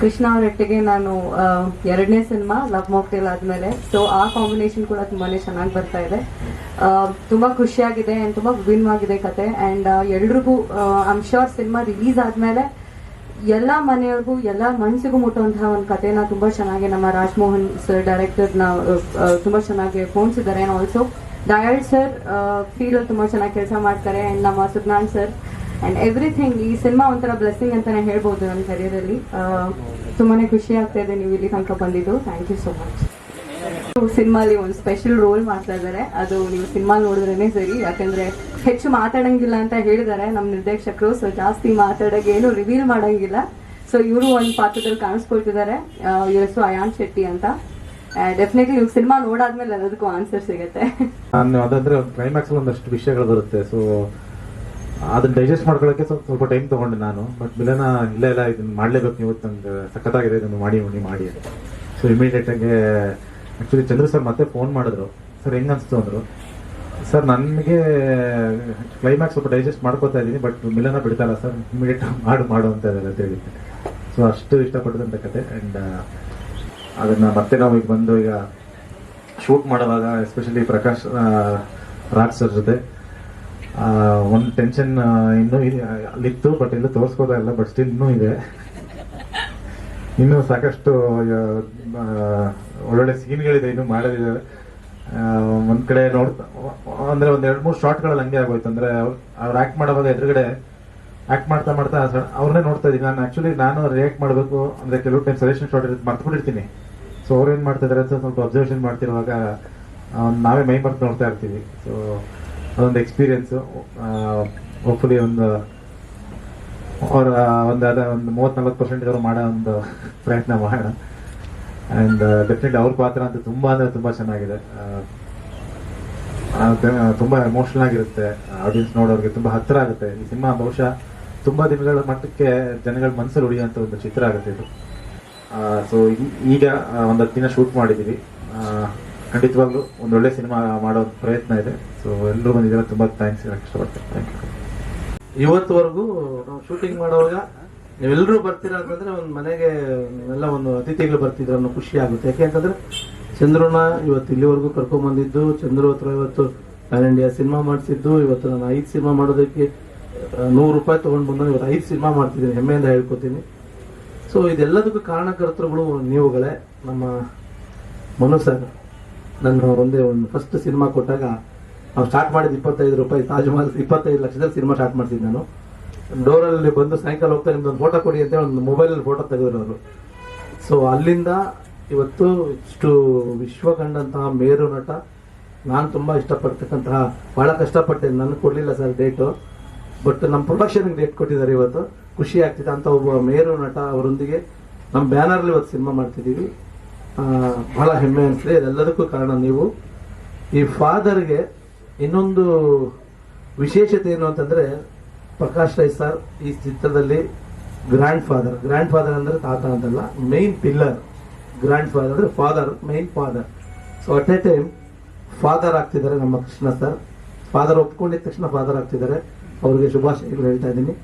ಕೃಷ್ಣ ಅವರೊಟ್ಟಿಗೆ ನಾನು ಎರಡನೇ ಸಿನಿಮಾ ಲವ್ ಮೋಕ್ಟೇಲ್ ಆದ್ಮೇಲೆ. ಸೊ ಆ ಕಾಂಬಿನೇಷನ್ ಕೂಡ ತುಂಬಾನೇ ಚೆನ್ನಾಗಿ ಬರ್ತಾ ಇದೆ. ತುಂಬಾ ಖುಷಿಯಾಗಿದೆ ಆ್ಯಂಡ್ ತುಂಬಾ ವಿಭಿನ್ನವಾಗಿದೆ ಕತೆ. ಅಂಡ್ ಎಲ್ರಿಗೂ ಐಮ್ ಶೋರ್ ಸಿನಿಮಾ ರಿಲೀಸ್ ಆದ್ಮೇಲೆ ಎಲ್ಲ ಮನೆಯವ್ರಿಗೂ, ಎಲ್ಲ ಮನಸ್ಸಿಗೂ ಮುಟ್ಟುವಂತಹ ಒಂದು ಕಥೆನ ತುಂಬಾ ಚೆನ್ನಾಗಿ ನಮ್ಮ ರಾಜ್ಮೋಹನ್ ಸರ್ ಡೈರೆಕ್ಟರ್ನ ತುಂಬಾ ಚೆನ್ನಾಗಿ ಪೋಣಿಸಿದ್ದಾರೆ ಆಲ್ಸೋ ದಯಾಳ್ ಸರ್ ಫೀಲ್ ತುಂಬಾ ಚೆನ್ನಾಗಿ ಕೆಲಸ ಮಾಡ್ತಾರೆ. ಅಂಡ್ ನಮ್ಮ ಸುಜ್ಞಾನ್ ಸರ್ ಅಂಡ್ ಎವ್ರಿಥಿಂಗ್ ಈ ಸಿನಿಮಾ ಒಂಥರ ಬ್ಲೆಸ್ಸಿಂಗ್ ಅಂತಾನೆ ಹೇಳ್ಬೋದು ನನ್ನ ಕರಿಯರಲ್ಲಿ ತುಂಬಾನೇ ಖುಷಿ ಆಗ್ತಾ ಇದೆ ನೀವು ಇಲ್ಲಿ ತನಕ ಬಂದಿದ್ದು. ಥ್ಯಾಂಕ್ ಯು ಸೋ ಮಚ್ ಸಿನಿಮಾಲಿ ಒಂದು ಸ್ಪೆಷಲ್ ರೋಲ್ ಮಾಡ್ತಾ ಇದ್ದಾರೆ. ಅದು ನೀವು ಸಿನಿಮಾ ನೋಡಿದ್ರೇನೆ ಸರಿ. ಯಾಕಂದ್ರೆ ಹೆಚ್ಚು ಮಾತಾಡಂಗಿಲ್ಲ ಅಂತ ಹೇಳಿದ್ದಾರೆ ನಮ್ಮ ನಿರ್ದೇಶಕರು. ಸೊ ಜಾಸ್ತಿ ಮಾತಾಡೋಕೆ ಏನು ರಿವೀಲ್ ಮಾಡಂಗಿಲ್ಲ. ಸೊ ಇವರು ಒಂದು ಪಾತ್ರದಲ್ಲಿ ಕಾಣಿಸ್ಕೊಳ್ತಿದ್ದಾರೆ. ಇವ್ರ ಅಯಾನ್ ಶೆಟ್ಟಿ ಅಂತ. ಡೆಫಿನೆಟ್ಲಿ ನೀವು ಸಿನಿಮಾ ನೋಡಾದ್ಮೇಲೆ ಎಲ್ಲದಕ್ಕೂ ಆನ್ಸರ್ ಸಿಗುತ್ತೆ. ಅದಂದ್ರೆ ಕ್ಲೈಮ್ಯಾಕ್ಸ್ ಒಂದಷ್ಟು ವಿಷಯಗಳು ಬರುತ್ತೆ. ಸೊ ಅದನ್ನ ಡೈಜೆಸ್ಟ್ ಮಾಡ್ಕೊಳ್ಳೋಕೆ ಸ್ವಲ್ಪ ಟೈಮ್ ತಗೊಂಡೆ ನಾನು. ಬಟ್ ಮಿಲನ ಇಲ್ಲ ಇಲ್ಲ, ಇದನ್ನ ಮಾಡ್ಲೇಬೇಕು ನೀವು. ನಂಗೆ ಸಖತ್ತಾಗಿದೆ, ಇದನ್ನು ಮಾಡಿ ಮಾಡಿ ಮಾಡಿ ಅಂತ. ಸೊ ಇಮಿಡಿಯೇಟ್ ಆಗಿ ಆಕ್ಚುಲಿ ಚಂದ್ರ ಸರ್ ಮತ್ತೆ ಫೋನ್ ಮಾಡಿದ್ರು. ಸರ್ ಹೆಂಗ್ ಅನ್ಸ್ತು ಅಂದ್ರು. ಸರ್ ನನಗೆ ಕ್ಲೈಮ್ಯಾಕ್ಸ್ ಸ್ವಲ್ಪ ಡೈಜೆಸ್ಟ್ ಮಾಡ್ಕೋತಾ ಇದ್ದೀನಿ ಬಟ್ ಮಿಲನ ಬಿಡ್ತಾರ ಸರ್ ಇಮಿಡಿಯೇಟ್ ಮಾಡು ಮಾಡು ಅಂತ ಇದ್ದಾರೆ ಅಂತ ಹೇಳಿ ಸೊ ಅಷ್ಟು ಇಷ್ಟಪಡ್ತಂತ ಕತೆ. ಅಂಡ್ ಅದನ್ನ ಮತ್ತೆ ನಾವು ಈಗ ಬಂದು ಈಗ ಶೂಟ್ ಮಾಡುವಾಗ ಎಸ್ಪೆಷಲಿ ಪ್ರಕಾಶ್ ರಾಜ್ ಸರ್ ಜೊತೆ ಒಂದ್ ಟೆನ್ಷನ್ ಇನ್ನೂ ಇದೆ- ಅಲ್ಲಿತ್ತು ಬಟ್ ಎಲ್ಲೂ ತೋರಿಸ್ಕೋತಾ ಇಲ್ಲ ಬಟ್ ಸ್ಟಿಲ್ ಇನ್ನೂ ಇದೆ. ಇನ್ನೂ ಸಾಕಷ್ಟು ಒಳ್ಳೊಳ್ಳೆ ಸೀನ್ಗಳಿದೆ ಇನ್ನೂ ಮಾಡೋದಿದೆ. ಒಂದ್ ಕಡೆ ನೋಡ್ತಾ, ಅಂದ್ರೆ ಒಂದ್ ಎರಡ್ ಮೂರು ಶಾರ್ಟ್ಗಳಲ್ಲಿ ಹಂಗೆ ಆಗೋಯ್ತು. ಅಂದ್ರೆ ಅವ್ರು ಆಕ್ಟ್ ಮಾಡೋವಾಗ ಎದುರುಗಡೆ ಆಕ್ಟ್ ಮಾಡ್ತಾ ಮಾಡ್ತಾ ಅವ್ರನ್ನೇ ನೋಡ್ತಾ ಇದೀನಿ ನಾನು ಆಕ್ಚುಲಿ ನಾನು ರಿಯಾಕ್ಟ್ ಮಾಡಬೇಕು, ಅಂದ್ರೆ ಕೆಲವು ಟೈಮ್ ಸಜೆಷನ್ ಶಾರ್ಟ್ ಇರುತ್ತೆ, ಮರ್ತ್ಬಿಟ್ಟಿರ್ತೀನಿ. ಸೊ ಅವ್ರು ಏನ್ ಮಾಡ್ತಾ ಇದಾರೆ ಸ್ವಲ್ಪ ಅಬ್ಸರ್ವೇಷನ್ ಮಾಡ್ತಿರುವಾಗ ನಾವೇ ಮೈ ಮರ್ತು ನೋಡ್ತಾ ಇರ್ತೀವಿ. ಸೊ ಅದೊಂದು ಎಕ್ಸ್ಪೀರಿಯನ್ಸ್ ಹೋಪ್ಫುಲಿ ಒಂದು ಅವರ ಒಂದು ಅದ ಒಂದು ಮೂವತ್ತ್ ನಲ್ವತ್ತು ಪರ್ಸೆಂಟ್ ಅವರು ಮಾಡೋ ಒಂದು ಪ್ರಯತ್ನ ಮಾಡೋಣ. ಆ್ಯಂಡ್ ಡೆಫಿನೆಟ್ಲಿ ಅವ್ರ ಪಾತ್ರ ಅಂತ ತುಂಬಾ ಅಂದ್ರೆ ತುಂಬಾ ಚೆನ್ನಾಗಿದೆ. ತುಂಬ ಎಮೋಷನಲ್ ಆಗಿರುತ್ತೆ. ಆಡಿಯನ್ಸ್ ನೋಡೋರಿಗೆ ತುಂಬಾ ಹತ್ತಿರ ಆಗುತ್ತೆ. ಈ ಸಿನಿಮಾ ಬಹುಶಃ ತುಂಬಾ ದಿನಗಳ ಮಟ್ಟಕ್ಕೆ ಜನಗಳ ಮನಸ್ಸಲ್ಲಿ ಉಳಿಯುವಂತ ಒಂದು ಚಿತ್ರ ಆಗುತ್ತೆ ಇದು. ಸೊ ಈಗ ಒಂದು ಹತ್ತು ದಿನ ಶೂಟ್ ಮಾಡಿದೀವಿ. ಆ, ಖಂಡಿತವಾಗ್ಲೂ ಒಳ್ಳೆ ಸಿನಿಮಾ ಮಾಡೋ ಪ್ರಯತ್ನ ಇದೆ. ಸೊ ಎಲ್ಲರೂ ಬಂದಿದ್ರೆ ತುಂಬಾ ಥ್ಯಾಂಕ್ಸ್ ಹೇಳಕ್ ಇಷ್ಟಪಡ್ತೀನಿ. ಇವತ್ತುವರೆಗೂ ನಾವು ಶೂಟಿಂಗ್ ಮಾಡುವಾಗ ನೀವೆಲ್ಲರೂ ಬರ್ತೀರಾ ಅಂತಂದ್ರೆ ಒಂದು ಮನೆಗೆ ಎಲ್ಲ ಒಂದು ಅತಿಥಿಗಳು ಬರ್ತಿದ್ರು ಅನ್ನೋ ಖುಷಿ ಆಗುತ್ತೆ. ಯಾಕೆ ಅಂತಂದ್ರೆ ಚಂದ್ರನ ಇವತ್ತು ಇಲ್ಲಿವರೆಗೂ ಕರ್ಕೊಂಡ್ಬಂದಿದ್ದು ಚಂದ್ರು ಹತ್ರ ಇವತ್ತು ಪ್ಯಾನ್ ಇಂಡಿಯಾ ಸಿನಿಮಾ ಮಾಡಿಸಿದ್ದು, ಇವತ್ತು ನಾನು ಐದು ಸಿನಿಮಾ ಮಾಡೋದಕ್ಕೆ ನೂರು ರೂಪಾಯಿ ತೊಗೊಂಡು ಬಂದು ಇವತ್ತು ಐದು ಸಿನಿಮಾ ಮಾಡ್ತಿದ್ದೀನಿ, ಹೆಮ್ಮೆಯಿಂದ ಹೇಳ್ಕೊತೀನಿ. ಸೊ ಇದೆಲ್ಲದಕ್ಕೂ ಕಾರಣಕರ್ತರುಗಳು ನೀವುಗಳೇ, ನಮ್ಮ ಮನು ಸರ್. ನನ್ನ ಒಂದೇ ಒಂದು ಫಸ್ಟ್ ಸಿನಿಮಾ ಕೊಟ್ಟಾಗ ನಾವು ಸ್ಟಾರ್ಟ್ ಮಾಡಿದ ಇಪ್ಪತ್ತೈದು ರೂಪಾಯಿ ತಾಜ್ ಮಹಲ್ ಇಪ್ಪತ್ತೈದು ಲಕ್ಷದಲ್ಲಿ ಸಿನಿಮಾ ಸ್ಟಾರ್ಟ್ ಮಾಡ್ತಿದ್ದೆ ನಾನು. ಡೋರಲ್ಲಿ ಬಂದು ಸಾಯಂಕಾಲ ಹೋಗ್ತಾ ನಿಮ್ದು ಒಂದು ಫೋಟೋ ಕೊಡಿ ಅಂತ ಒಂದು ಮೊಬೈಲಲ್ಲಿ ಫೋಟೋ ತೆಗೆದ್ರು ಅವರು. ಸೊ ಅಲ್ಲಿಂದ ಇವತ್ತು ಇಷ್ಟು ವಿಶ್ವ ಕಂಡಂತಹ ಮೇರು ನಟ, ನಾನು ತುಂಬ ಇಷ್ಟಪಡ್ತಕ್ಕಂತಹ ಭಾಳ ಕಷ್ಟಪಟ್ಟೆ ನನಗೆ ಕೊಡಲಿಲ್ಲ ಸರ್ ಡೇಟು ಬಟ್ ನಮ್ಮ ಪ್ರೊಡಕ್ಷನ್ಗೆ ಡೇಟ್ ಕೊಟ್ಟಿದ್ದಾರೆ ಇವತ್ತು. ಖುಷಿ ಆಗ್ತಿದೆ. ಅಂತ ಒಬ್ಬ ಮೇರು ನಟ ಅವರೊಂದಿಗೆ ನಮ್ಮ ಬ್ಯಾನರ್ಲಿ ಇವತ್ತು ಸಿನಿಮಾ ಮಾಡ್ತಿದ್ದೀವಿ. ಬಹಳ ಹೆಮ್ಮೆ ಅನಿಸಿದೆ ಇದೆಲ್ಲದಕ್ಕೂ ಕಾರಣ ನೀವು. ಈ ಫಾದರ್ಗೆ ಇನ್ನೊಂದು ವಿಶೇಷತೆ ಏನು ಅಂತಂದ್ರೆ, ಪ್ರಕಾಶ್ ರೈ ಸರ್ ಈ ಚಿತ್ರದಲ್ಲಿ ಗ್ರ್ಯಾಂಡ್ ಫಾದರ್ ಗ್ರ್ಯಾಂಡ್ ಫಾದರ್ ಅಂದ್ರೆ ತಾತ ಅಂತಲ್ಲ ಮೈನ್ ಪಿಲ್ಲರ್ ಗ್ರ್ಯಾಂಡ್ ಫಾದರ್ ಅಂದ್ರೆ father main father so at a time father ಆಗ್ತಿದ್ದಾರೆ ನಮ್ಮ ಕೃಷ್ಣ ಸರ್ ಫಾದರ್ ಒಪ್ಕೊಂಡಿದ ತಕ್ಷಣ ಫಾದರ್ ಆಗ್ತಿದ್ದಾರೆ. ಅವ್ರಿಗೆ ಶುಭಾಶಯಗಳು ಹೇಳ್ತಾ ಇದ್ದೀನಿ.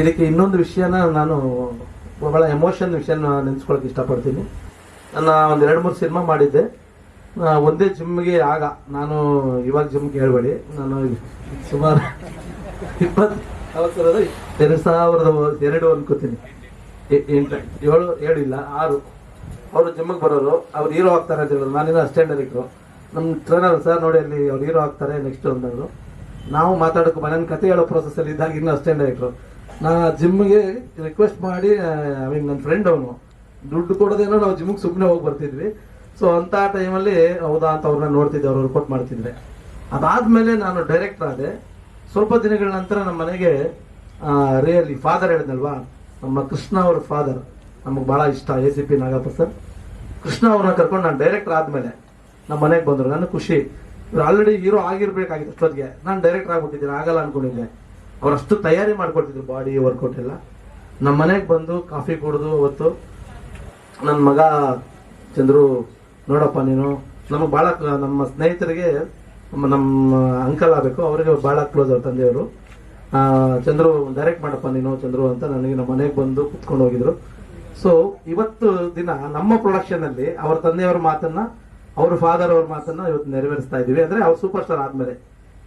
ಇದಕ್ಕೆ ಇನ್ನೊಂದು ವಿಷಯನ ನಾನು ಬಹಳ ಎಮೋಷನ್ ವಿಷಯನ ನೆನೆಸ್ಕೊಳಕ್ ಇಷ್ಟಪಡ್ತೀನಿ. ನನ್ನ ಒಂದು ಎರಡು ಮೂರು ಸಿನಿಮಾ ಮಾಡಿದ್ದೆ. ಒಂದೇ ಜಿಮ್ಗೆ ಆಗ. ನಾನು ಇವಾಗ ಜಿಮ್ಗೆ ಹೇಳ್ಬೇಡಿ. ನಾನು ಸುಮಾರು ಇಪ್ಪತ್ತು? ಎರಡು ಸಾವಿರದ ಎರಡು ಅನ್ಕೋತೀನಿ. ಏಳು ಏಳು ಇಲ್ಲ, ಆರು. ಅವರು ಜಿಮ್ಗೆ ಬರೋರು, ಅವ್ರು ಹೀರೋ ಆಗ್ತಾರೆ ಅಂತ ಹೇಳಿದ್ರು. ನಾನಿನ್ನ ಅಸ್ಟೆಂಡ್ ಡೈರೆಕ್ಟ್ರು ನಮ್ಮ ಟ್ರೈನರ್ ಸರ್ ನೋಡಿ ಅಲ್ಲಿ ಅವ್ರು ಹೀರೋ ಆಗ್ತಾರೆ ನೆಕ್ಸ್ಟ್ ಅಂದವರು. ನಾವು ಮಾತಾಡೋಕೆ ಮನೆ ಕತೆ ಹೇಳೋ ಪ್ರೊಸೆಸಲ್ಲಿ ಇದ್ದಾಗ ಇನ್ನೂ ಅಸ್ಟೆಂಡ್ ಡೈರೆಕ್ಟ್ರು ನಾ ಜಿಮ್ಗೆ ರಿಕ್ವೆಸ್ಟ್ ಮಾಡಿ ಐ ಮೀನ್ ನನ್ನ ಫ್ರೆಂಡ್ ಅವನು. ದುಡ್ಡು ಕೊಡೋದೇನೋ ನಾವು ಜಿಮ್ಗೆ ಸುಮ್ಮನೆ ಹೋಗಿ ಬರ್ತಿದ್ವಿ. ಸೊ ಅಂತ ಟೈಮಲ್ಲಿ ಹೌದಾ ಅಂತ ಅವ್ರನ್ನ ನೋಡ್ತಿದ್ದೆ, ಅವ್ರು ರಿಪೋರ್ಟ್ ಮಾಡ್ತಿದ್ರೆ. ಅದಾದ್ಮೇಲೆ ನಾನು ಡೈರೆಕ್ಟರ್ ಆದೆ. ಸ್ವಲ್ಪ ದಿನಗಳ ನಂತರ ನಮ್ಮ ಮನೆಗೆ ರಿಯಲಿ ಫಾದರ್ ಹೇಳಿದ್ನಲ್ವಾ? ನಮ್ಮ ಕೃಷ್ಣ ಅವ್ರ ಫಾದರ್ ನಮಗೆ ಭಾಳ ಇಷ್ಟ A C P Nagappa sir. Krishna ಅವ್ರನ್ನ ಕರ್ಕೊಂಡು ನಾನು ಡೈರೆಕ್ಟರ್ ಆದ್ಮೇಲೆ ನಮ್ಮ ಮನೆಗೆ ಬಂದರು. ನನಗೆ ಖುಷಿ. ಇವ್ರು ಆಲ್ರೆಡಿ ಹೀರೋ ಆಗಿರ್ಬೇಕಾಗಿತ್ತು ಅಷ್ಟೊತ್ತಿಗೆ. ನಾನು ಡೈರೆಕ್ಟರ್ ಆಗ್ಬಿಟ್ಟಿದ್ದೀನಿ, ಆಗಲ್ಲ ಅನ್ಕೊಂಡಿದ್ದೆ. ಅವರಷ್ಟು ತಯಾರಿ ಮಾಡ್ಕೊಡ್ತಿದ್ರು ಬಾಡಿ ವರ್ಕೌಟ್ ಎಲ್ಲ. ನಮ್ಮ ಮನೆಗೆ ಬಂದು ಕಾಫಿ ಕುಡಿದು, ಅವತ್ತು ನನ್ನ ಮಗ ಚಂದ್ರು, ನೋಡಪ್ಪ ನೀನು. ನಮಗೆ ಭಾಳ ನಮ್ಮ ಸ್ನೇಹಿತರಿಗೆ ನಮ್ಮ ಅಂಕಲ್ ಆಗಬೇಕು. ಅವರಿಗೆ ಭಾಳ ಕ್ಲೋಸ್ ಅವ್ರ ತಂದೆಯವರು. ಚಂದ್ರು ಡೈರೆಕ್ಟ್ ಮಾಡಪ್ಪ ನೀನು, ಚಂದ್ರು ಅಂತ ನನಗೆ ನಮ್ಮ ಮನೆಗೆ ಬಂದು ಕುತ್ಕೊಂಡು ಹೋಗಿದ್ರು. ಸೊ ಇವತ್ತು ದಿನ ನಮ್ಮ ಪ್ರೊಡಕ್ಷನ್ ಅಲ್ಲಿ ಅವ್ರ ತಂದೆಯವರ ಮಾತನ್ನ, ಅವ್ರ ಫಾದರ್ ಅವ್ರ ಮಾತನ್ನ ಇವತ್ತು ನೆರವೇರಿಸ್ತಾ ಇದೀವಿ ಅಂದ್ರೆ ಅವ್ರು ಸೂಪರ್ ಸ್ಟಾರ್ ಆದ್ಮೇಲೆ.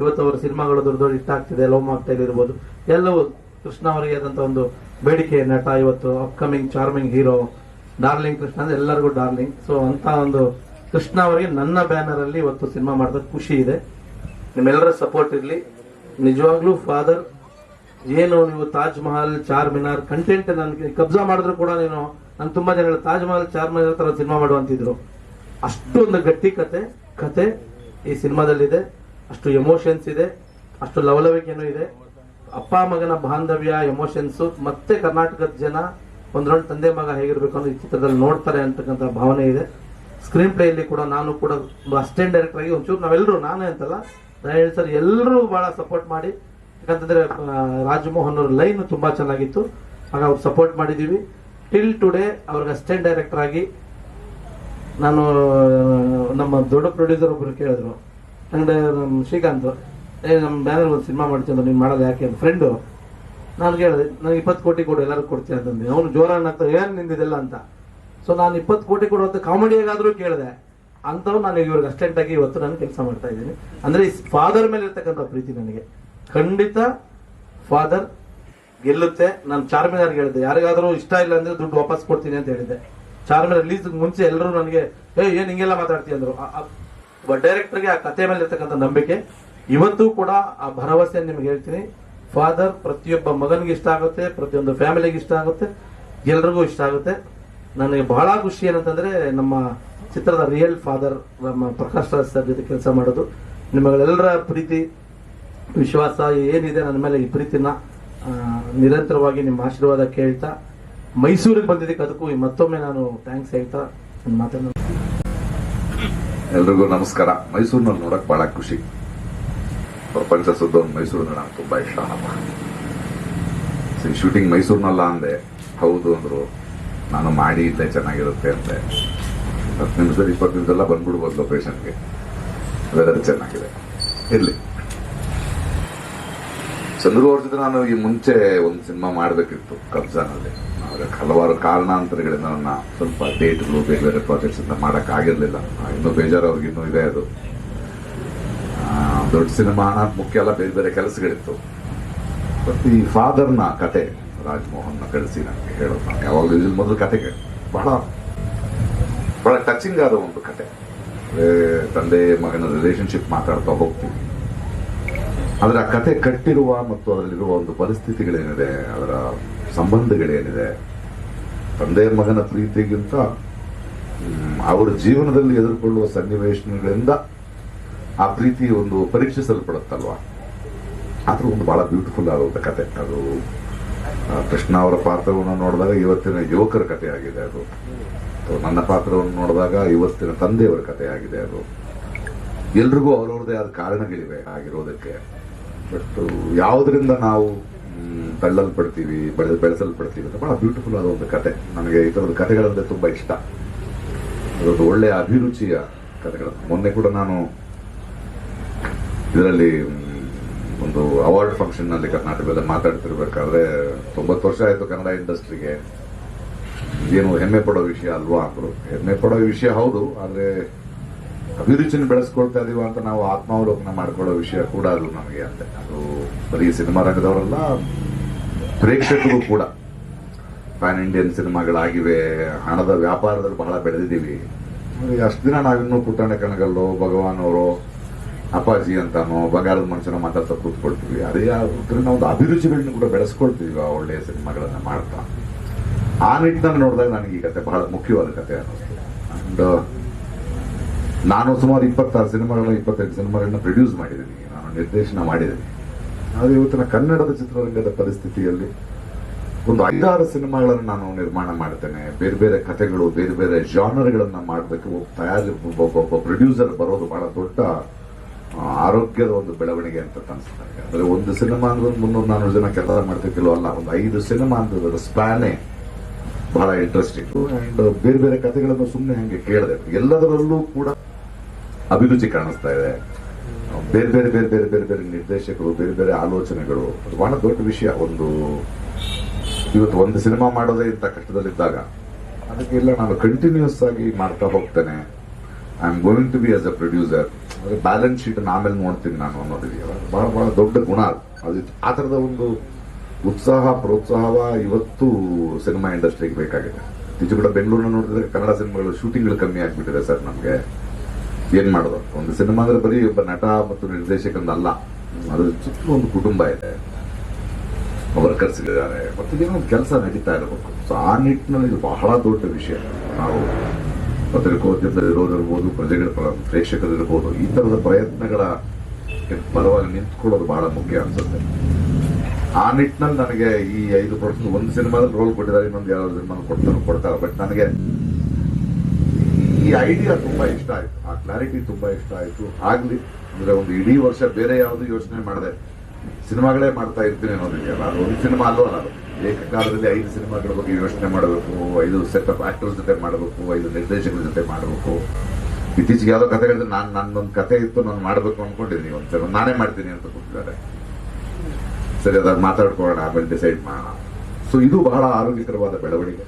ಇವತ್ತು ಅವ್ರ ಸಿನಿಮಾಗಳು ದೊಡ್ಡ ದೊಡ್ಡ ಇಷ್ಟ ಆಗ್ತಿದೆ, ಲವ್ ಮಾಕ್ಟೈಲ್ ಇರ್ಬೋದು. ಎಲ್ಲವೂ ಕೃಷ್ಣ ಅವರಿಗೆ ಆದಂತ ಒಂದು ಬೇಡಿಕೆ ನಟ ಇವತ್ತು upcoming charming hero darling Krishna ಅಂದ್ರೆ ಎಲ್ಲರಿಗೂ ಡಾರ್ಲಿಂಗ್ ಸೊ ಅಂತ ಒಂದು ಕೃಷ್ಣ ಅವರಿಗೆ ನನ್ನ ಬ್ಯಾನರ್ ಅಲ್ಲಿ ಇವತ್ತು ಸಿನಿಮಾ ಮಾಡಿದ ಖುಷಿ ಇದೆ. ನಿಮ್ಮೆಲ್ಲರ ಸಪೋರ್ಟ್ ಇರಲಿ. ನಿಜವಾಗ್ಲೂ ಫಾದರ್ ಏನು ನೀವು ತಾಜ್ ಮಹಲ್ ಚಾರ್ ಮಿನಾರ್ ಕಂಟೆಂಟ್ ನನ್ಗೆ ಕಬ್ಜಾ ಮಾಡಿದ್ರು ಕೂಡ ನೀನು. ನಾನು ತುಂಬಾ ಜನ ತಾಜ್ ಮಹಲ್ ಚಾರ್ ಮಿನಾರ್ ತರ ಸಿನಿಮಾ ಮಾಡುವಂತಿದ್ರು ಅಷ್ಟು ಒಂದು ಗಟ್ಟಿ ಕತೆ ಕತೆ ಈ ಸಿನಿಮಾದಲ್ಲಿದೆ ಅಷ್ಟು ಎಮೋಷನ್ಸ್ ಇದೆ. ಅಷ್ಟು ಲವಲವಿಕೆನೂ ಇದೆ. ಅಪ್ಪ ಮಗನ ಬಾಂಧವ್ಯ ಎಮೋಷನ್ಸ್ ಮತ್ತೆ ಕರ್ನಾಟಕದ ಜನ ಒಂದ್ರೊಂದು ತಂದೆ ಮಗ ಹೇಗಿರ್ಬೇಕು ಅನ್ನೋ ಈ ಚಿತ್ರದಲ್ಲಿ ನೋಡ್ತಾರೆ ಅಂತಕ್ಕಂಥ ಭಾವನೆ ಇದೆ. ಸ್ಕ್ರೀನ್ ಪ್ಲೇಯಲ್ಲಿ ಕೂಡ ನಾನು ಕೂಡ ಅಸಿಸ್ಟೆಂಟ್ ಡೈರೆಕ್ಟರ್ ಆಗಿ ಒಂಚೂರು ನಾವೆಲ್ಲರೂ ನಾನೇ ಅಂತಲ್ಲ ದಯಾಳ್ ಸರ್ ಎಲ್ಲರೂ ಬಹಳ ಸಪೋರ್ಟ್ ಮಾಡಿ. ಯಾಕಂತಂದ್ರೆ ರಾಜಮೋಹನ್ ಅವ್ರ ಲೈನ್ ತುಂಬಾ ಚೆನ್ನಾಗಿತ್ತು. ಆಗ ಅವ್ರು ಸಪೋರ್ಟ್ ಮಾಡಿದೀವಿ. ಟಿಲ್ ಟುಡೇ ಅವ್ರಿಗೆ ಅಸಿಸ್ಟೆಂಟ್ ಡೈರೆಕ್ಟರ್ ಆಗಿ ನಾನು ನಮ್ಮ ದೊಡ್ಡ ಪ್ರೊಡ್ಯೂಸರ್ ಒಬ್ರು ಕೇಳಿದ್ರು. ನಮ್ಮ ಶ್ರೀಕಾಂತ್ ಏ ನಮ್ಮ ಬ್ಯಾನರ್ ಒಂದು ಸಿನಿಮಾ ಮಾಡ್ತೀನಿ ನೀನು ಮಾಡೋದು ಯಾಕೆ? ಫ್ರೆಂಡು ನಾನು ಕೇಳಿದೆ, ನನಗೆ ಇಪ್ಪತ್ತು ಕೋಟಿ ಕೊಡು ಎಲ್ಲರೂ ಕೊಡ್ತೀನಿ ಅಂತಂದೆ. ಅವನು ಜೋರಾಗಿ ಅಂತ ಏನು ನಿಂದಿದೆಲ್ಲ ಅಂತ? ಸೊ ನಾನು ಇಪ್ಪತ್ತು ಕೋಟಿ ಕೊಡುವಂತ ಕಾಮಿಡಿಯಾಗಾದ್ರೂ ಕೇಳಿದೆ. ಅಂಥವ್ರು ನಾನು ಇವ್ರಿಗೆ ಅಸ್ಟೆಂಟ್ ಆಗಿ ಇವತ್ತು ನಾನು ಕೆಲಸ ಮಾಡ್ತಾ ಇದ್ದೀನಿ. ಅಂದ್ರೆ ಈ ಫಾದರ್ ಮೇಲೆ ಇರ್ತಕ್ಕಂಥ ಪ್ರೀತಿ ನನಗೆ. ಖಂಡಿತ ಫಾದರ್ ಗೆಲ್ಲುತ್ತೆ. ನಾನು ಚಾರ್ಮಿನಾರ್ ಹೇಳಿದೆ, ಯಾರಿಗಾದ್ರೂ ಇಷ್ಟ ಇಲ್ಲ ಅಂದ್ರೆ ದುಡ್ಡು ವಾಪಸ್ ಕೊಡ್ತೀನಿ ಅಂತ ಹೇಳಿದ್ದೆ ಚಾರ್ಮಿನಾರ್ ರಿಲೀಸ್ ಮುಂಚೆ ಎಲ್ಲರೂ ನನಗೆ, ಏ, ಏನ್ ಹಿಂಗೆಲ್ಲ ಮಾತಾಡ್ತೀಯ? ಅಂದ್ರು. ಡೈರೆಕ್ಟರ್ಗೆ ಆ ಕಥೆ ಮೇಲೆ ಇರ್ತಕ್ಕಂಥ ನಂಬಿಕೆ. ಇವತ್ತು ಕೂಡ ಆ ಭರವಸೆ ನಿಮ್ಗೆ ಹೇಳ್ತೀನಿ. ಫಾದರ್ ಪ್ರತಿಯೊಬ್ಬ ಮಗನಿಗೆ ಇಷ್ಟ ಆಗುತ್ತೆ, ಪ್ರತಿಯೊಂದು ಫ್ಯಾಮಿಲಿಗೆ ಇಷ್ಟ ಆಗುತ್ತೆ, ಎಲ್ರಿಗೂ ಇಷ್ಟ ಆಗುತ್ತೆ. ನನಗೆ ಬಹಳ ಖುಷಿ ಏನಂತಂದ್ರೆ ನಮ್ಮ ಚಿತ್ರದ ರಿಯಲ್ ಫಾದರ್ ನಮ್ಮ ಪ್ರಕಾಶ್ ರಾಜ್ ಸರ್ ಜೊತೆ ಕೆಲಸ ಮಾಡೋದು. ನಿಮ್ಮಗಳೆಲ್ಲರ ಪ್ರೀತಿ, ವಿಶ್ವಾಸ ಏನಿದೆ ನನ್ನ ಮೇಲೆ ಈ ಪ್ರೀತಿನ ನಿರಂತರವಾಗಿ ನಿಮ್ಮ ಆಶೀರ್ವಾದ ಕೇಳ್ತಾ, ಮೈಸೂರಿಗೆ ಬಂದಿದ್ದಕ್ಕೆ ಅದಕ್ಕೂ ಮತ್ತೊಮ್ಮೆ ನಾನು ಥ್ಯಾಂಕ್ಸ್ ಹೇಳ್ತಾ, ನನ್ನ ಮಾತನ್ನು ಎಲ್ರಿಗೂ ನಮಸ್ಕಾರ. ಮೈಸೂರಿನಲ್ಲಿ ನೋಡಕ್ ಬಹಳ ಖುಷಿ. ಪ್ರಪಂಚ ಸುದ್ದೊಂದು ಮೈಸೂರಿನ ನಂಗೆ ತುಂಬಾ ಇಷ್ಟ ಸರಿ ಶೂಟಿಂಗ್ ಮೈಸೂರಿನಲ್ಲ ಅಂದೆ. ಹೌದು ಅಂದ್ರು. ನಾನು ಮಾಡಿ ಇಲ್ಲೇ ಚೆನ್ನಾಗಿರುತ್ತೆ ಅಂದೆ. ಹತ್ತು ನಿಮಿಷದಲ್ಲಿ, ಇಪ್ಪತ್ತು ನಿಮಿಷದಲ್ಲ ಬಂದ್ಬಿಡ್ಬೋದು ಲೊಕೇಶನ್ಗೆ ವೆದರ್ ಚೆನ್ನಾಗಿದೆ. ಇರ್ಲಿ. ಚಂದ್ರು ನಾನು ಈ ಮುಂಚೆ ಒಂದು ಸಿನಿಮಾ ಮಾಡಬೇಕಿತ್ತು ಕಬ್ಜಾನಲ್ಲಿ. ಆದರೆ ಹಲವಾರು ಕಾರಣಾಂತರಗಳಿಂದ ನನ್ನ ಸ್ವಲ್ಪ ಡೇಟ್ಗಳು ಬೇರೆ ಬೇರೆ ಪ್ರಾಜೆಕ್ಟ್ಸ್ ಇಂದ ಮಾಡಕ್ ಆಗಿರ್ಲಿಲ್ಲ ಇನ್ನೂ ಬೇಜಾರು ಅವ್ರಿಗೆ ಇನ್ನೂ ಇದೆ ಅದು. ದೊಡ್ಡ ಸಿನಿಮಾ ಅನ್ನೋದು ಮುಖ್ಯ ಅಲ್ಲ ಬೇರೆ ಬೇರೆ ಕೆಲಸಗಳಿತ್ತು. ಬಟ್ ಈ ಫಾದರ್ನ ಕತೆ, ರಾಜ್ಮೋಹನ್ನ ಕಳಿಸಿ ನನಗೆ ಹೇಳೋದು. ಯಾವಾಗಲೂ ಇದ್ರ ಮೊದಲು ಕತೆ ಬಹಳ ಬಹಳ ಟಚಿಂಗ್ ಆದ ಒಂದು ಕತೆ. ತಂದೆ, ಮಗನ ರಿಲೇಶನ್ಶಿಪ್ ಮಾತಾಡ್ತಾ ಹೋಗ್ತೀವಿ. ಆದರೆ ಆ ಕತೆ ಕಟ್ಟಿರುವ ಮತ್ತು ಅದರಲ್ಲಿರುವ ಒಂದು ಪರಿಸ್ಥಿತಿಗಳೇನಿದೆ, ಅದರ ಸಂಬಂಧಗಳೇನಿದೆ, ತಂದೆ, ಮಗನ ಪ್ರೀತಿಗಿಂತ ಅವರ ಜೀವನದಲ್ಲಿ ಎದುರುಕೊಳ್ಳುವ ಸನ್ನಿವೇಶಗಳಿಂದ ಆ ಪ್ರೀತಿ ಒಂದು ಪರೀಕ್ಷಿಸಲ್ಪಡುತ್ತಲ್ವಾ? ಆದ್ರೂ ಒಂದು ಬಹಳ ಬ್ಯೂಟಿಫುಲ್ ಆದಂತ ಕತೆ. ಅದು ಕೃಷ್ಣ ಅವರ ಪಾತ್ರವನ್ನು ನೋಡಿದಾಗ ಇವತ್ತಿನ ಯುವಕರ ಕಥೆ ಆಗಿದೆ ಅದು. ನನ್ನ ಪಾತ್ರವನ್ನು ನೋಡಿದಾಗ ಇವತ್ತಿನ ತಂದೆಯವರ ಕಥೆಯಾಗಿದೆ ಅದು. ಎಲ್ರಿಗೂ ಅವ್ರವ್ರದೇ ಆದ ಕಾರಣಗಳಿವೆ ಆಗಿರೋದಕ್ಕೆ. ಬಟ್ ಯಾವುದರಿಂದ ನಾವು ತಳ್ಳಲ್ಪಡ್ತೀವಿ, ಬೆಳೆ, ಬೆಳೆಸಲ್ಪಡ್ತೀವಿ ಅಂತ ಬಹಳ ಬ್ಯೂಟಿಫುಲ್ ಆದ ಒಂದು ಕತೆ. ನನಗೆ ಈ ಥರದ ಕಥೆಗಳಂದ್ರೆ ತುಂಬಾ ಇಷ್ಟ. ಅದೊಂದು ಒಳ್ಳೆಯ ಅಭಿರುಚಿಯ ಕಥೆಗಳು ಮೊನ್ನೆ ಕೂಡ ನಾನು ಇದರಲ್ಲಿ ಒಂದು ಅವಾರ್ಡ್ ಫಂಕ್ಷನ್ನಲ್ಲಿ ಕರ್ನಾಟಕದಲ್ಲಿ ಮಾತಾಡ್ತಿರ್ಬೇಕಾದ್ರೆ ತೊಂಬತ್ತು ವರ್ಷ ಆಯ್ತು ಕನ್ನಡ ಇಂಡಸ್ಟ್ರಿಗೆ. ಏನು ಹೆಮ್ಮೆ ಪಡೋ ವಿಷಯ ಅಲ್ವಾ ಅಂದ್ರು. ಹೆಮ್ಮೆ ಪಡೋ ವಿಷಯ ಹೌದು, ಆದ್ರೆ ಅಭಿರುಚಿನ ಬೆಳೆಸ್ಕೊಳ್ತಾ ಇದೀವ ಅಂತ ನಾವು ಆತ್ಮಾವಲೋಕನ ಮಾಡ್ಕೊಳ್ಳೋ ವಿಷಯ ಕೂಡ ಅದು ನಮಗೆ ಅಂತೆ. ಅದು ಬರೀ ಸಿನಿಮಾ ರಂಗದವರಲ್ಲ ಪ್ರೇಕ್ಷಕರು ಕೂಡ. ಪ್ಯಾನ್ ಇಂಡಿಯನ್ ಸಿನಿಮಾಗಳಾಗಿವೆ, ಹಣದ ವ್ಯಾಪಾರದಲ್ಲಿ ಬಹಳ ಬೆಳೆದಿದ್ದೀವಿ. ಅಷ್ಟು ದಿನ ನಾವಿನ್ನೂ ಪುಟ್ಟಣ್ಣ ಕಣಗಲ್ಲೋ ಭಗವಾನ್ ಅವರು ಅಪ್ಪಾಜಿ ಅಂತಾನೋ ಬಂಗಾರದ ಮನುಷ್ಯನ ಮಾತಾಡ್ತಾ ಕೂತ್ಕೊಳ್ತೀವಿ. ಅದೇ ಅದರಿಂದ ಒಂದು ಅಭಿರುಚಿಗಳನ್ನ ಕೂಡ ಬೆಳೆಸ್ಕೊಳ್ತೀವಿ ಆ ಒಳ್ಳೆಯ ಸಿನಿಮಾಗಳನ್ನ ಮಾಡ್ತಾ. ಆ ನಿಟ್ಟಿನಲ್ಲಿ ನೋಡಿದಾಗ ನನಗೆ ಈ ಕತೆ ಬಹಳ ಮುಖ್ಯವಾದ ಕತೆ ಅನ್ನಿಸ್ತು. ಅಂಡ್, ನಾನು ಸುಮಾರು ಇಪ್ಪತ್ತಾರು ಸಿನಿಮಾಗಳನ್ನ ಇಪ್ಪತ್ತೈದು ಸಿನಿಮಾಗಳನ್ನ ಪ್ರೊಡ್ಯೂಸ್ ಮಾಡಿದ್ದೀನಿ. ನಾನು ನಿರ್ದೇಶನ ಮಾಡಿದ್ದೀನಿ. ಆದರೆ ಇವತ್ತಿನ ಕನ್ನಡದ ಚಿತ್ರರಂಗದ ಪರಿಸ್ಥಿತಿಯಲ್ಲಿ ಒಂದು ಐದಾರು ಸಿನಿಮಾಗಳನ್ನು ನಾನು ನಿರ್ಮಾಣ ಮಾಡ್ತೇನೆ. ಬೇರೆ ಬೇರೆ ಕಥೆಗಳು, ಬೇರೆ ಬೇರೆ ಜಾನರ್ಗಳನ್ನ ಮಾಡಬೇಕು. ತಯಾರಿ, ಒಬ್ಬ ಪ್ರೊಡ್ಯೂಸರ್ ಬರೋದು ಬಹಳ ದೊಡ್ಡ ಆರೋಗ್ಯದ ಒಂದು ಬೆಳವಣಿಗೆ ಅಂತ ಕಾಣಿಸ್ತಾರೆ ಅಂದ್ರೆ ಒಂದು ಸಿನಿಮಾ ಅಂದ್ರೆ ಒಂದು ಮುನ್ನೂರು ನಾನ್ನೂರು ಜನ ಕೆಲಸ ಮಾಡ್ತಿರ್ತಿಲ್ವ ಅಲ್ಲ ಒಂದು ಐದು ಸಿನಿಮಾ ಅಂದ್ರೆ ಸ್ಪ್ಯಾನೇ ಬಹಳ ಇಂಟ್ರೆಸ್ಟಿಂಗ್ ಅಂಡ್ ಬೇರೆ ಬೇರೆ ಕಥೆಗಳನ್ನು ಸುಮ್ಮನೆ ಹಂಗೆ ಕೇಳಿದೆ. ಎಲ್ಲದರಲ್ಲೂ ಕೂಡ ಅಭಿರುಚಿ ಕಾಣಿಸ್ತಾ ಇದೆ. ಬೇರೆ ಬೇರೆ ಬೇರೆ ಬೇರೆ ಬೇರೆ ಬೇರೆ ನಿರ್ದೇಶಕರು ಬೇರೆ ಬೇರೆ ಆಲೋಚನೆಗಳು ಅದು ಬಹಳ ದೊಡ್ಡ ವಿಷಯ. ಒಂದು ಇವತ್ತು ಒಂದು ಸಿನಿಮಾ ಮಾಡೋದೇ ಇಂಥ ಕಷ್ಟದಲ್ಲಿದ್ದಾಗ ಅದಕ್ಕೆಲ್ಲ ನಾನು ಕಂಟಿನ್ಯೂಸ್ ಆಗಿ ಮಾಡ್ತಾ ಹೋಗ್ತೇನೆ. I am going to be as a producer balance sheet ಆಮೇಲೆ ನೋಡ್ತೀನಿ ನಾನು ಅನ್ನೋದಿದೆಯಲ್ಲ ಬಹಳ ಬಹಳ ದೊಡ್ಡ ಗುಣ ಅದು. ಆ ಥರದ ಒಂದು ಉತ್ಸಾಹ, ಪ್ರೋತ್ಸಾಹ ಇವತ್ತು ಸಿನಿಮಾ ಇಂಡಸ್ಟ್ರಿಗೆ ಬೇಕಾಗಿದೆ. ನಿಜ ಕೂಡ ಬೆಂಗಳೂರಿನ ನೋಡಿದ್ರೆ ಕನ್ನಡ ಸಿನಿಮಾಗಳು ಶೂಟಿಂಗ್ಗಳು ಕಮ್ಮಿ ಆಗಿಬಿಟ್ಟಿದೆ ಸರ್ ನಮಗೆ. ಏನ್ ಮಾಡೋದು? ಒಂದು ಸಿನಿಮಾ ಅಂದ್ರೆ ಬರೀ ಒಬ್ಬ ನಟ ಮತ್ತು ನಿರ್ದೇಶಕನಲ್ಲ. ಅದ್ರ ಸುತ್ತಲೂ ಒಂದು ಕುಟುಂಬ ಇದೆ. ವರ್ಕರ್ಸ್ ಇದ್ದಾರೆ ಮತ್ತೆ ಏನೋ ಕೆಲಸ ನಡೀತಾ ಇರಬೇಕು. ಸೊ ಆ ನಿಟ್ಟಿನಲ್ಲಿ ಬಹಳ ದೊಡ್ಡ ವಿಷಯ. ನಾವು ಪತ್ರಿಕೋದ್ಯಮದಲ್ಲಿ ಇರೋದಿರ್ಬೋದು ಪ್ರಜೆಗಳ ಪರ, ಪ್ರೇಕ್ಷಕರಿರ್ಬೋದು, ಈ ತರದ ಪ್ರಯತ್ನಗಳ ಪರವಾಗಿ ನಿಂತ್ಕೊಳ್ಳೋದು ಬಹಳ ಮುಖ್ಯ ಅನ್ಸುತ್ತೆ. ಆ ನಿಟ್ಟಿನಲ್ಲಿ ನನಗೆ ಈ ಐದು ವರ್ಷ ಒಂದು ಸಿನಿಮಾದಲ್ಲಿ ರೋಲ್ ಕೊಟ್ಟಿದ್ದಾರೆ, ಇನ್ನೊಂದು ಯಾವ ಸಿನಿಮಾ ಕೊಡ್ತಾರೆ ಕೊಡ್ತಾರೆ. ಬಟ್ ನನಗೆ ಈ ಐಡಿಯಾ ತುಂಬಾ ಇಷ್ಟ ಆಯ್ತು. ಆ ಕ್ಲಾರಿಟಿ ತುಂಬಾ ಇಷ್ಟ ಆಯ್ತು. ಆಗ್ಲಿ, ಅಂದ್ರೆ ಒಂದು ಇಡೀ ವರ್ಷ ಬೇರೆ ಯಾವುದು ಯೋಚನೆ ಮಾಡಿದೆ ಸಿನಿಮಾಗಳೇ ಮಾಡ್ತಾ ಇರ್ತೀನಿ ಅನ್ನೋದಿದೆಯಲ್ಲ. ಅದು ಒಂದು ಸಿನಿಮಾ ಅಲ್ವಲ್ಲ ಅದು. ಏಕಕಾಲದಲ್ಲಿ ಐದು ಸಿನಿಮಾಗಳ ಬಗ್ಗೆ ಯೋಚನೆ ಮಾಡಬೇಕು, ಐದು ಸೆಟ್ ಆಫ್ ಆಕ್ಟರ್ಸ್ ಜೊತೆ ಮಾಡಬೇಕು, ಐದು ನಿರ್ದೇಶಕರ ಜೊತೆ ಮಾಡಬೇಕು. ಇತ್ತೀಚೆಗೆ ಯಾವ್ದೋ ಕತೆ ಹೇಳಿದ್ರೆ ನಾನು ನನ್ನೊಂದು ಕತೆ ಇತ್ತು, ನಾನು ಮಾಡಬೇಕು ಅನ್ಕೊಂಡಿದ್ದೀನಿ ಒಂದ್ಸಲ. ನಾನೇ ಮಾಡ್ತೀನಿ ಅಂತ ಕೊಟ್ಟಿದ್ದಾರೆ ಸರಿ, ಅದಾಗ ಮಾತಾಡ್ಕೊಳ್ಳೋಣ, ಆಮೇಲೆ ಡಿಸೈಡ್ ಮಾಡೋಣ. ಸೊ ಇದು ಬಹಳ ಆರೋಗ್ಯಕರವಾದ ಬೆಳವಣಿಗೆ.